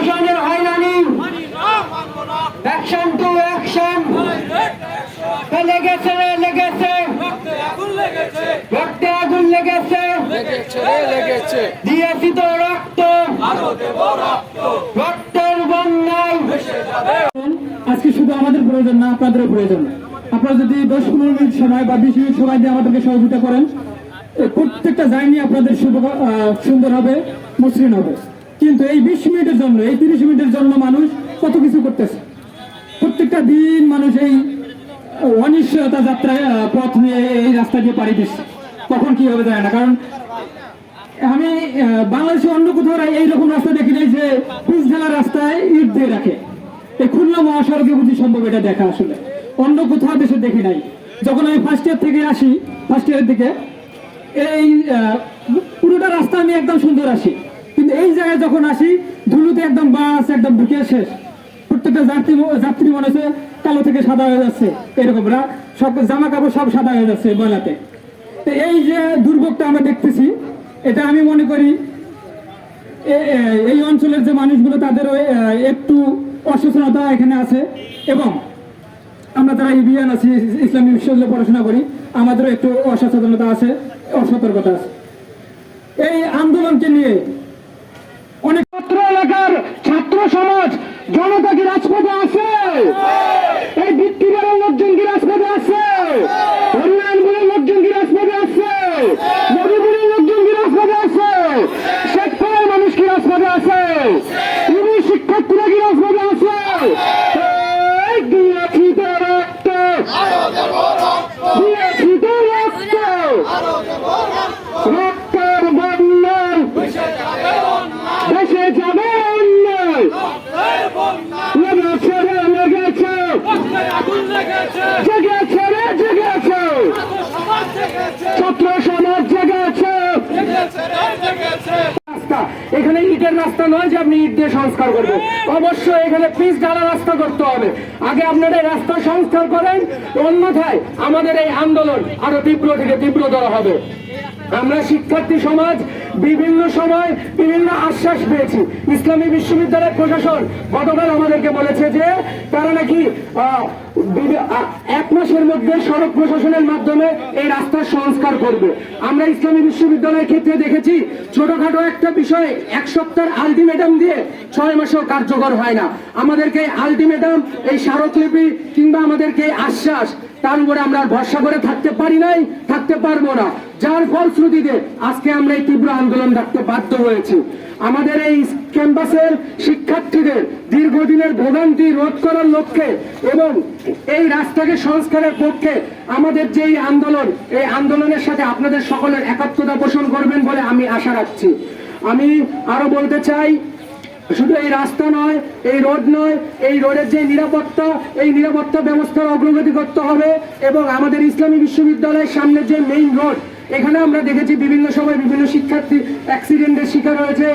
প্রশাসনের হয়রানি। Action to action লেগেছে লেগেছে। রক্তে আগুন লেগেছে। দিয়েছি তো রক্ত। রক্তের আজকে শুধু আমাদের প্রয়োজন না, আপনাদেরও প্রয়োজন। আপনারা যদি দশ পনেরো মিনিট সময় বা বিশ মিনিট সময় দিয়ে আমাদেরকে সহযোগিতা করেন প্রত্যেকটা জার্নি আপনাদের সুন্দর হবে, মসৃণ হবে। কিন্তু এই বিশ মিনিটের জন্য, এই তিরিশ মিনিটের জন্য মানুষ কত কিছু করতেছে? প্রত্যেকটা দিন মানুষ এই অনিশ্চয়তা যাত্রায় পথ নিয়ে এই রাস্তা দিয়ে পাড়ি দিচ্ছে। কখন কি হবে যায় না, কারণ আমি বাংলাদেশে অন্য কোথাও এইরকম রাস্তা দেখি নাই যে পিচ ঢালা রাস্তায় ইট দিয়ে রাখে। এই খুলনা মহাসড়কে বুঝি সম্ভব এটা দেখা আসলে। অন্য কোথাও দেশে দেখি নাই। যখন আমি ফার্স্ট ইয়ার থেকে আসি ফার্স্ট ইয়ারের দিকে, এই পুরোটা রাস্তা আমি একদম সুন্দর আসি। কিন্তু এই জায়গায় যখন আসি ধুলুতে একদম বাস একদম ঢুকে শেষ। প্রত্যেকটা যাত্রী যাত্রী মনে হচ্ছে কালো থেকে সাদা হয়ে যাচ্ছে এরকম সব জামা কাপড় সব সাদা হয়ে যাচ্ছে ময়লাতে। তো এই যে দুর্ভোগটা আমরা দেখতেছি এটা আমি মনে করি এই অঞ্চলের যে মানুষগুলো তাদেরও এ, একটু অসচেতনতা এখানে আছে। এবং আমরা যারা ইবিয়ান আছি ইসলামী বিশ্ববিদ্যালয়ে পড়াশোনা করি আমাদেরও একটু অসচেতনতা আছে অসতর্কতা আছে। এই আন্দোলনকে নিয়ে অনেক ছাত্র এলাকার ছাত্র সমাজ জনতা কি রাজপথে আছে এই বৃত্তিবারের লোকজন কি রাজপথে আছে উন্নয়নগুলোর লোকজন কি রাজপথে আছে নদীগুলির লোকজন কি রাজপথে আছে শেখপাড়ার মানুষ কি রাজপথে আছে ইনি শিক্ষার্থীরা কি রাজপথে আছে রক্তের বন্যায় দেশে যাবে ছাত্র সমাজ জেগেছে এখানে ইটের রাস্তা নয় যে আপনি ইট দিয়ে সংস্কার করবেন। অবশ্যই এখানে পিচ ঢালা রাস্তা করতে হবে। আগে আপনারা রাস্তা সংস্কার করেন, অন্যথায় আমাদের এই আন্দোলন আরও তীব্র থেকে তীব্রতর হবে। আমরা শিক্ষার্থী সমাজ বিভিন্ন সময় বিভিন্ন আশ্বাস পেয়েছি। ইসলামী বিশ্ববিদ্যালয়ের প্রশাসন গতকাল আমাদেরকে বলেছে যে তারা নাকি এক মাসের মধ্যে সড়ক প্রশাসনের মাধ্যমে এই রাস্তার সংস্কার করবে। আমরা ইসলামী বিশ্ববিদ্যালয়ের ক্ষেত্রে দেখেছি, ছোটখাটো একটা বিষয় এক সপ্তাহের আলটিমেটাম দিয়ে ছয় মাসেও কার্যকর হয় না। আমাদেরকে আলটিমেটাম এই স্মারকলিপি কিংবা আমাদেরকে আশ্বাস তার উপরে আমরা ভরসা করে থাকতে পারি নাই, থাকতে পারব না। যার ফলশ্রুতিতে আজকে আমরা এই তীব্র আন্দোলন রাখতে বাধ্য হয়েছি। আমাদের এই ক্যাম্পাসের শিক্ষার্থীদের দীর্ঘদিনের ভোগান্তি রোধ করার লক্ষ্যে এবং এই রাস্তাকে সংস্কারের পক্ষে আমাদের যে আন্দোলন, এই আন্দোলনের সাথে আপনাদের সকলের একাত্মতা পোষণ করবেন বলে আমি আশা রাখছি। আমি আরও বলতে চাই শুধু এই রাস্তা নয়, এই রোড নয়, এই রোডের যে নিরাপত্তা, এই নিরাপত্তা ব্যবস্থার অগ্রগতি করতে হবে এবং আমাদের ইসলামী বিশ্ববিদ্যালয়ের সামনে যে মেইন রোড এখানে আমরা দেখেছি বিভিন্ন সময় বিভিন্ন শিক্ষার্থী অ্যাক্সিডেন্টের শিকার হয়েছে।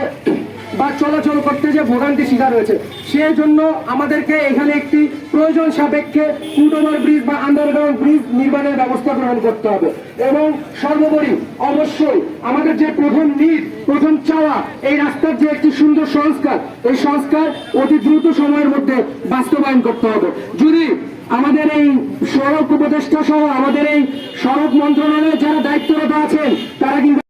বা চলাচল করতে যে ভোগান্তি শিকার হয়েছে, সেই জন্য আমাদেরকে এখানে একটি প্রয়োজন সাপেক্ষে ফুট ওভার ব্রিজ বা আন্ডারগ্রাউন্ড ব্রিজ নির্মাণের ব্যবস্থা গ্রহণ করতে হবে। এবং সর্বোপরি অবশ্যই আমাদের যে প্রথম নিড প্রথম চাওয়া, এই রাস্তার যে একটি সুন্দর সংস্কার, এই সংস্কার অতি দ্রুত সময়ের মধ্যে বাস্তবায়ন করতে হবে। যদি আমাদের এই সড়ক উপদেষ্টা সহ আমাদের এই সড়ক মন্ত্রণালয়ে যারা দায়িত্বরত আছেন, তারা কিন্তু